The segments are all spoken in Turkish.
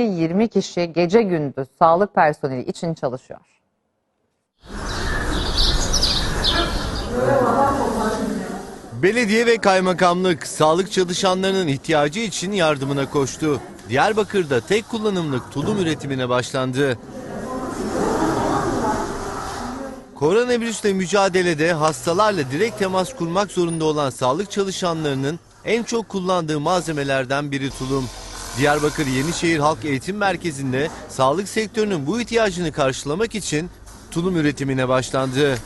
20 kişi gece gündüz sağlık personeli için çalışıyor. Belediye ve kaymakamlık sağlık çalışanlarının ihtiyacı için yardımına koştu. Diyarbakır'da tek kullanımlık tulum üretimine başlandı. Koronavirüsle mücadelede hastalarla direkt temas kurmak zorunda olan sağlık çalışanlarının en çok kullandığı malzemelerden biri tulum. Diyarbakır Yenişehir Halk Eğitim Merkezi'nde sağlık sektörünün bu ihtiyacını karşılamak için tulum üretimine başlandı.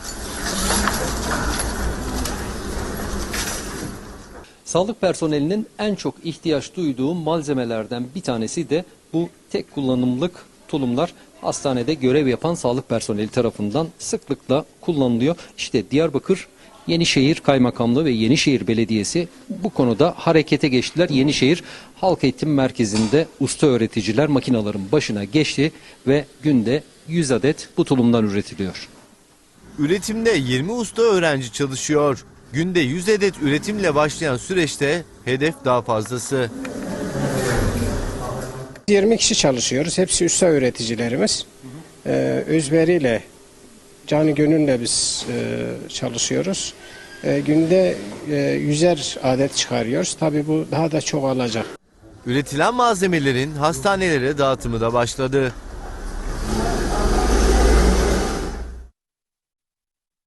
Sağlık personelinin en çok ihtiyaç duyduğu malzemelerden bir tanesi de bu tek kullanımlık tulumlar hastanede görev yapan sağlık personeli tarafından sıklıkla kullanılıyor. İşte Diyarbakır Yenişehir Kaymakamlığı ve Yenişehir Belediyesi bu konuda harekete geçtiler. Yenişehir Halk Eğitim Merkezi'nde usta öğreticiler makinaların başına geçti ve günde 100 adet bu tulumdan üretiliyor. Üretimde 20 usta öğrenci çalışıyor. Günde 100 adet üretimle başlayan süreçte hedef daha fazlası. 20 kişi çalışıyoruz. Hepsi usta öğreticilerimiz. Ee, özveriyle, canı gönülle biz e, çalışıyoruz. E, günde e, yüzer adet çıkarıyoruz. Tabii bu daha da çok olacak. Üretilen malzemelerin hastanelere dağıtımı da başladı.